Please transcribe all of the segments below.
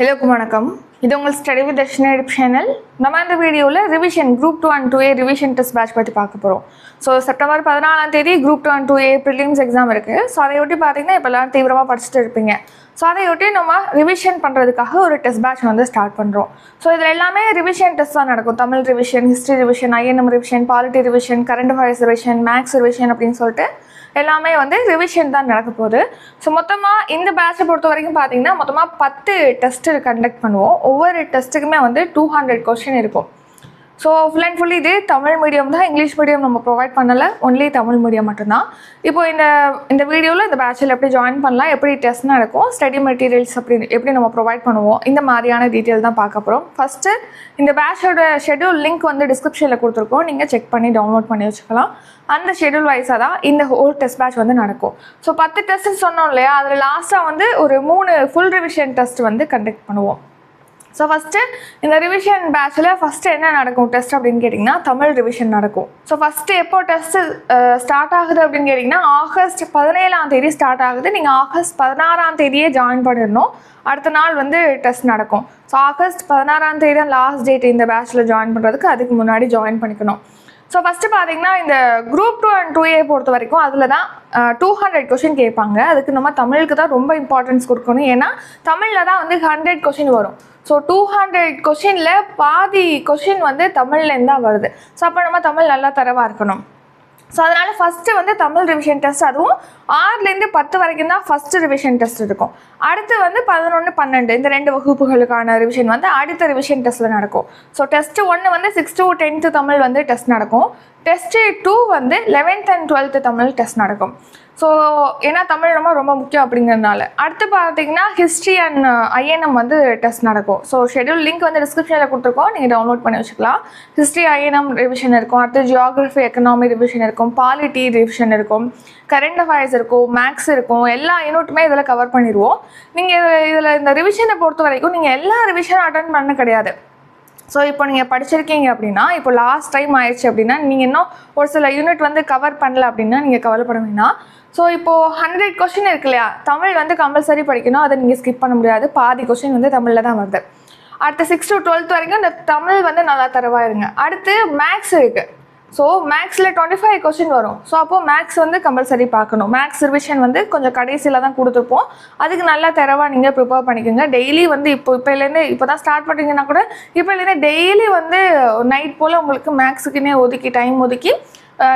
எல்லோருக்கும் வணக்கம். இது உங்கள் ஸ்டடி வித் தர்ஷனா சேனல் நம்ம இந்த வீடியோவில் revision group two and two A revision test batch பற்றி பார்க்க போகிறோம் ஸோ செப்டம்பர் பதினாலாம் தேதி group two and two A prelims exam இருக்குது ஸோ அதையொட்டி பார்த்தீங்கன்னா இப்போ எல்லாரும் தீவிரமாக படிச்சுட்டு இருப்பீங்க. ஸோ அதையொட்டி நம்ம ரிவிஷன் பண்ணுறதுக்காக ஒரு டெஸ்ட் பேட்ச் வந்து ஸ்டார்ட் பண்ணுறோம் ஸோ இதில் எல்லாமே ரிவிஷன் டெஸ்ட் தான் நடக்கும். Tamil revision history revision INM revision polity revision current affairs revision maths revision அப்படின்னு சொல்லிட்டு எல்லாமே வந்து ரிவிஷன் தான் நடக்க போகுது. ஸோ மொத்தமாக இந்த பேட்சை பொறுத்த வரைக்கும் பார்த்தீங்கன்னா மொத்தமாக பத்து டெஸ்ட்டு கண்டக்ட் பண்ணுவோம். ஒவ்வொரு டெஸ்ட்டுக்குமே வந்து டூ ஹண்ட்ரட் கொஷின் இருக்கும். ஸோ ஃபுல் அண்ட் ஃபுல் இது தமிழ் மீடியம் தான் இங்கிலீஷ் மீடியம் நம்ம ப்ரொவைட் பண்ணலை. ஒன்லி தமிழ் மீடியம் மட்டும்தான். இப்போ இந்த இந்த வீடியோவில் இந்த பேட்சில் எப்படி ஜாயின் பண்ணலாம் எப்படி டெஸ்ட் நடக்கும் ஸ்டடி மெட்டீரியல்ஸ் அப்படி எப்படி நம்ம ப்ரொவைட் பண்ணுவோம் இந்த மாதிரியான டீட்டெயில் தான் பார்க்க போகிறோம் ஃபஸ்ட்டு இந்த பேட்சோட ஷெட்யூல் லிங்க் வந்து டிஸ்கிரிப்ஷனில் கொடுத்துருக்கோம். நீங்கள் செக் பண்ணி டவுன்லோட் பண்ணி வச்சுக்கலாம். அந்த ஷெட்யூல் வைஸாக தான் இந்த ஹோல் டெஸ்ட் பேட்ச் வந்து நடக்கும். ஸோ பத்து டெஸ்ட்டுன்னு சொன்னோம் இல்லையா? அதில் லாஸ்ட்டாக வந்து ஒரு மூணு ஃபுல் ரிவிஷன் டெஸ்ட் வந்து கண்டக்ட் பண்ணுவோம். ஸோ ஃபஸ்ட்டு இந்த ரிவிஷன் பேட்சில் ஃபஸ்ட்டு என்ன நடக்கும் டெஸ்ட் அப்படின்னு கேட்டிங்கன்னா தமிழ் ரிவிஷன் நடக்கும். ஸோ ஃபஸ்ட்டு எப்போ டெஸ்ட்டு ஸ்டார்ட் ஆகுது அப்படின்னு கேட்டிங்கன்னா ஆகஸ்ட் பதினேழாம் தேதி ஸ்டார்ட் ஆகுது. நீங்கள் ஆகஸ்ட் பதினாறாம் தேதியே ஜாயின் பண்ணிடணும். அடுத்த நாள் வந்து டெஸ்ட் நடக்கும். ஸோ ஆகஸ்ட் பதினாறாம் தேதி தான் லாஸ்ட் டேட் இந்த பேட்சில் ஜாயின் பண்ணுறதுக்கு அதுக்கு முன்னாடி ஜாயின் பண்ணிக்கணும். ஸோ ஃபஸ்ட்டு பார்த்தீங்கன்னா இந்த group two and two A பொறுத்த வரைக்கும் அதில் தான் டூ ஹண்ட்ரட் கொஷின் கேட்பாங்க. அதுக்கு நம்ம தமிழுக்கு தான் ரொம்ப இம்பார்ட்டன்ஸ் கொடுக்கணும். ஏன்னா தமிழில் தான் வந்து ஹண்ட்ரட் கொஷின் வரும். ஸோ டூ ஹண்ட்ரட் கொஷினில் பாதி கொஷின் வந்து தமிழ்லேருந்து தான் வருது. ஸோ அப்போ நம்ம தமிழ் நல்லா தரவாக இருக்கணும். ஸோ அதனால் ஃபஸ்ட்டு வந்து தமிழ் ரிவிஷன் டெஸ்ட் அதுவும் ஆறுலேருந்து பத்து வரைக்கும் தான் ஃபஸ்ட்டு ரிவிஷன் டெஸ்ட் இருக்கும். அடுத்து வந்து பதினொன்று பன்னெண்டு இந்த ரெண்டு வகுப்புகளுக்கான ரிவிஷன் வந்து அடுத்த ரிவிஷன் டெஸ்ட்டில் நடக்கும். ஸோ டெஸ்ட்டு ஒன்று வந்து சிக்ஸ் டு டென்த்து தமிழ் வந்து டெஸ்ட் நடக்கும். டெஸ்ட்டு டூ வந்து eleventh and twelfth Tamil test நடக்கும். ஸோ ஏன்னா தமிழ் நம்ம ரொம்ப முக்கியம் அப்படிங்கிறதுனால. அடுத்து பார்த்தீங்கன்னா ஹிஸ்ட்ரி அண்ட் ஐஎன்எம் uh, வந்து டெஸ்ட் நடக்கும். ஸோ ஷெட்யூல் லிங்க் வந்து டிஸ்கிரிப்ஷனில் கொடுத்துருக்கோம். நீங்கள் டவுன்லோட் பண்ணி வச்சுக்கலாம். ஹிஸ்ட்ரி ஐஎன்எம் ரிவிஷன் இருக்கும். அடுத்து ஜியாகிரஃபி எக்கனாமி ரிவிஷன் இருக்கும். இருக்கும் பாலிட்டி ரிவிஷன் இருக்கும் கரண்ட் அஃபேர்ஸ் இருக்கும் மேக்ஸ் இருக்கும் எல்லா யூனிட்டுமே இதில் கவர் பண்ணிடுவோம் நீங்கள் இதில் இந்த ரிவிஷனை பொறுத்த வரைக்கும் நீங்கள் எல்லா ரிவிஷனும் அட்டன் பண்ண கிடையாது. ஸோ இப்போ நீங்கள் படிச்சிருக்கீங்க அப்படின்னா இப்போ லாஸ்ட் டைம் ஆயிடுச்சு அப்படின்னா நீங்கள் இன்னும் ஒரு சில யூனிட் வந்து கவர் பண்ணல அப்படின்னா நீங்கள் கவலைப்பட வேணாம். ஸோ இப்போது ஹண்ட்ரட் கொஷின் இருக்கு இல்லையா? தமிழ் வந்து கம்பல்சரி படிக்கணும் அதை நீங்கள் ஸ்கிப் பண்ண முடியாது. பாதி கொஷின் வந்து தமிழில் தான் வருது. அடுத்து சிக்ஸ் டு டுவெல்த் வரைக்கும் இந்த தமிழ் வந்து நல்லா தரவாயிருங்க அடுத்து மேக்ஸ் இருக்குது ஸோ மேக்ஸில் டுவெண்ட்டி ஃபைவ் கொஸ்டின் வரும். ஸோ அப்போது மேக்ஸ் வந்து கம்பல்சரி பார்க்கணும். மேக்ஸ் ரிவிஷன் வந்து கொஞ்சம் கடைசியில் தான் கொடுத்துருப்போம். அதுக்கு நல்லா தரவா நீங்கள் ப்ரிப்பேர் பண்ணிக்கோங்க. டெய்லி வந்து இப்போ இப்போலேருந்து இப்போ தான் ஸ்டார்ட் பண்ணிங்கன்னா கூட இப்போலேருந்து டெய்லி வந்து நைட் போல் உங்களுக்கு மேக்ஸுக்குன்னே ஒதுக்கி டைம் ஒதுக்கி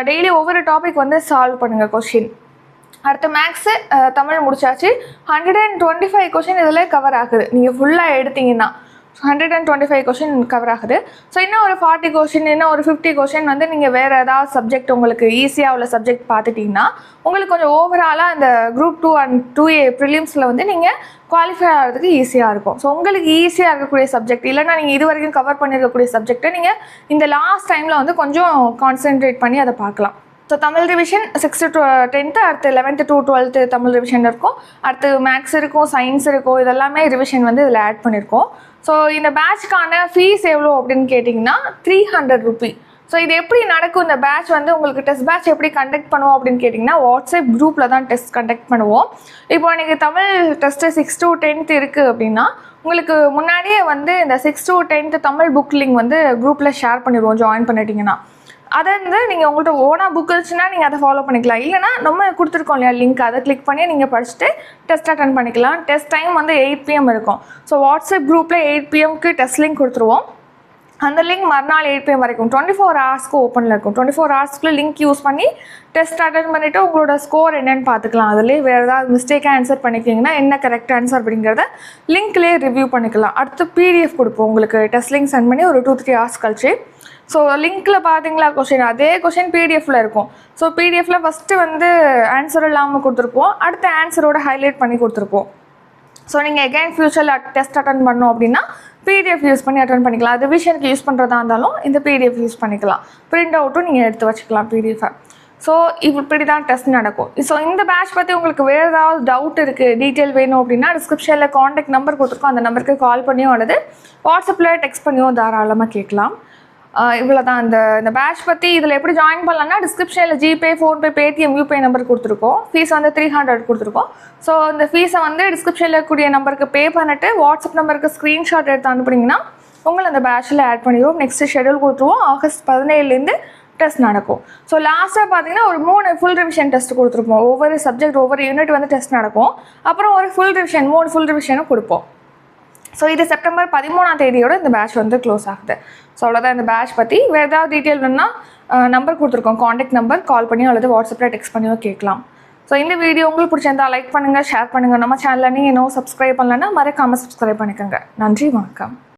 டெய்லி ஒவ்வொரு டாபிக் வந்து சால்வ் பண்ணுங்கள் கொஷின் அடுத்த மேக்ஸு தமிழ் முடிச்சாச்சு. Hundred and twenty five question இதில் கவர் ஆகுது. நீங்கள் ஃபுல்லாக எடுத்தீங்கன்னா hundred and twenty five question cover ஆகுது. ஸோ இன்னும் ஒரு ஃபார்ட்டி கொஷின் இன்னும் ஒரு ஃபிஃப்டி கொஷின் வந்து நீங்கள் வேறு ஏதாவது சப்ஜெக்ட் உங்களுக்கு ஈஸியாக உள்ள சப்ஜெக்ட் பார்த்துட்டிங்கன்னா உங்களுக்கு கொஞ்சம் ஓவராலாக இந்த group two and two A ப்ரிலிம்ஸில் வந்து நீங்கள் குவாலிஃபை ஆகிறதுக்கு ஈஸியாக இருக்கும். ஸோ உங்களுக்கு ஈஸியாக இருக்கக்கூடிய சப்ஜெக்ட் இல்லைன்னா நீங்கள் இது வரைக்கும் கவர் பண்ணியிருக்கக்கூடிய சப்ஜெக்ட்டை நீங்கள் இந்த லாஸ்ட் டைமில் வந்து கொஞ்சம் கான்சென்ட்ரேட் பண்ணி அதை பார்க்கலாம். So Tamil revision sixth to tenth அடுத்து eleventh to twelfth Tamil revision இருக்கும். அடுத்து மேக்ஸ் இருக்கும் சயின்ஸ் இருக்கும் இதெல்லாமே ரிவிஷன் வந்து இதில் ஆட் பண்ணியிருக்கோம் ஸோ இந்த பேட்ச்க்கான ஃபீஸ் எவ்வளோ அப்படின்னு கேட்டிங்கன்னா த்ரீ ஹண்ட்ரட் ருபி ஸோ இது எப்படி நடக்கும்? இந்த பேட்ச் வந்து உங்களுக்கு டெஸ்ட் பேட்ச் எப்படி கண்டக்ட் பண்ணுவோம் அப்படின்னு கேட்டிங்கன்னா வாட்ஸ்அப் குரூப்பில் தான் டெஸ்ட் கண்டக்ட் பண்ணுவோம். இப்போ எனக்கு Tamil test six to tenth இருக்குது அப்படின்னா உங்களுக்கு முன்னாடியே வந்து இந்த six to tenth Tamil book link வந்து குரூப்பில் ஷேர் பண்ணிடுவோம் ஜாயின் பண்ணிட்டீங்கன்னா. அதை வந்து நீங்கள் உங்கள்கிட்ட ஓனாக புக் இருந்துச்சுன்னா நீங்கள் அதை ஃபாலோ பண்ணிக்கலாம். இல்லைனா நம்ம கொடுத்துருக்கோம் இல்லையா லிங்க் அதை கிளிக் பண்ணி நீங்கள் படிச்சுட்டு டெஸ்ட் அட்டன் பண்ணிக்கலாம். டெஸ்ட் டைம் வந்து எயிட் பிஎம் இருக்கும். ஸோ வாட்ஸ்அப் குரூப்பில் எயிட் பிஎம்க்கு டெஸ்ட் லிங்க் கொடுத்துருவோம். அந்த லிங்க் மறுநாள் எயிட் பிஎம் வரைக்கும் டுவெண்ட்டி ஃபோர் ஹவர்ஸ்க்கு ஓப்பனில் இருக்கும். டுவெண்ட்டி ஃபோர் ஹவர்ஸ்க்குள்ளே லிங்க் யூஸ் பண்ணி டெஸ்ட் அட்டன் பண்ணிவிட்டு உங்களோட ஸ்கோர் என்னென்னு பார்த்துக்கலாம். அதுலேயே வேறு ஏதாவது மிஸ்டேக்காக ஆன்சர் பண்ணிக்கிங்கன்னா என்ன கரெக்ட் ஆன்சர் அப்படிங்கிறத லிங்க்லேயே ரிவ்யூ பண்ணிக்கலாம். அடுத்து பிடிஎஃப் கொடுப்போம். உங்களுக்கு டெஸ்ட் லிங்க் சென்ட் பண்ணி ஒரு டூ த்ரீ ஹவர்ஸ் கழிச்சு. ஸோ லிங்க்கில் பார்த்தீங்களா கொஷின் அதே கொஷின் பிடிஎஃப்பில் இருக்கும். ஸோ பிடிஎஃப்பில் ஃபஸ்ட்டு வந்து ஆன்சர் இல்லாமல் கொடுத்துருப்போம். அடுத்த ஆன்சரோட ஹைலைட் பண்ணி கொடுத்துருப்போம். ஸோ நீங்கள் எகைன் ஃபியூச்சரில் டெஸ்ட் அட்டன் பண்ணோம் அப்படின்னா பிடிஎஃப் யூஸ் பண்ணி அட்டன் பண்ணிக்கலாம். அது யூஸ் பண்ணுறதா இருந்தாலும் இந்த பிடிஎஃப் யூஸ் பண்ணிக்கலாம். பிரிண்ட் அவுட்டும் நீங்கள் எடுத்து வச்சுக்கலாம் பிடிஎஃபை ஸோ இப்படி தான் டெஸ்ட் நடக்கும். ஸோ இந்த பேட்ச் பற்றி உங்களுக்கு வேறு ஏதாவது டவுட் இருக்குது டீட்டெயில் வேணும் அப்படின்னா டிஸ்கிரிப்ஷனில் காண்டாக்ட் நம்பர் கொடுத்துருக்கோம். அந்த நம்பருக்கு கால் பண்ணியும் அல்லது வாட்ஸ்அப்பில் டெக்ஸ்ட் பண்ணியும் தாராளமாக கேட்கலாம். இவ்வளோ தான் இந்த இந்த பேட்ச் பற்றி இதில் எப்படி ஜாயின் பண்ணலாம்னா டிஸ்கிரிப்ஷனில் GPay PhonePe Paytm UPI number கொடுத்துருக்கோம். ஃபீஸ் வந்து த்ரீ ஹண்ட்ரட் கொடுத்துருக்கோம். ஸோ இந்த ஃபீஸை வந்து டிஸ்கிரிப்ஷனில் இருக்கக்கூடிய நம்பருக்கு பே பண்ணிட்டு வாட்ஸ்அப் நம்பருக்கு ஸ்க்ரீன்ஷாட் எடுத்து அனுப்புனீங்கன்னா உங்களை அந்த பேட்சில் ஆட் பண்ணிடுவோம். நெக்ஸ்ட் ஷெடியூல் கொடுத்துருவோம். ஆகஸ்ட் பதினேழுலேருந்து டெஸ்ட் நடக்கும். ஸோ லாஸ்ட்டாக பார்த்தீங்கன்னா ஒரு மூணு ஃபுல் ரிவிஷன் டெஸ்ட் கொடுத்துருப்போம். ஒவ்வொரு சப்ஜெக்ட் ஒவ்வொரு யூனிட் வந்து டெஸ்ட் நடக்கும். அப்புறம் ஒரு ஃபுல் ரிவிஷன் மூணு ஃபுல் ரிவிஷனும் கொடுப்போம். ஸோ இது செப்டம்பர் பதிமூணாம் தேதியோட இந்த பேட்ச் வந்து க்ளோஸ் ஆகுது. ஸோ அவ்வளோதான் இந்த பேட்ச் பற்றி வேறு ஏதாவது டீட்டெயில் வேணும்னா நம்பர் கொடுத்துருக்கோம். காண்டாக்ட் நம்பர் கால் பண்ணியோ அல்லது வாட்ஸ்அப்பில் டெக்ஸ்ட் பண்ணியோ கேட்கலாம். ஸோ இந்த வீடியோ உங்களுக்கு பிடிச்சிருந்தா லைக் பண்ணுங்கள் ஷேர் பண்ணுங்கள் நம்ம சேனலில் நீங்கள் இன்னும் சப்ஸ்கிரைப் பண்ணலன்னா மறக்காமல் சப்ஸ்கிரைப் பண்ணிக்கோங்க. நன்றி வணக்கம்.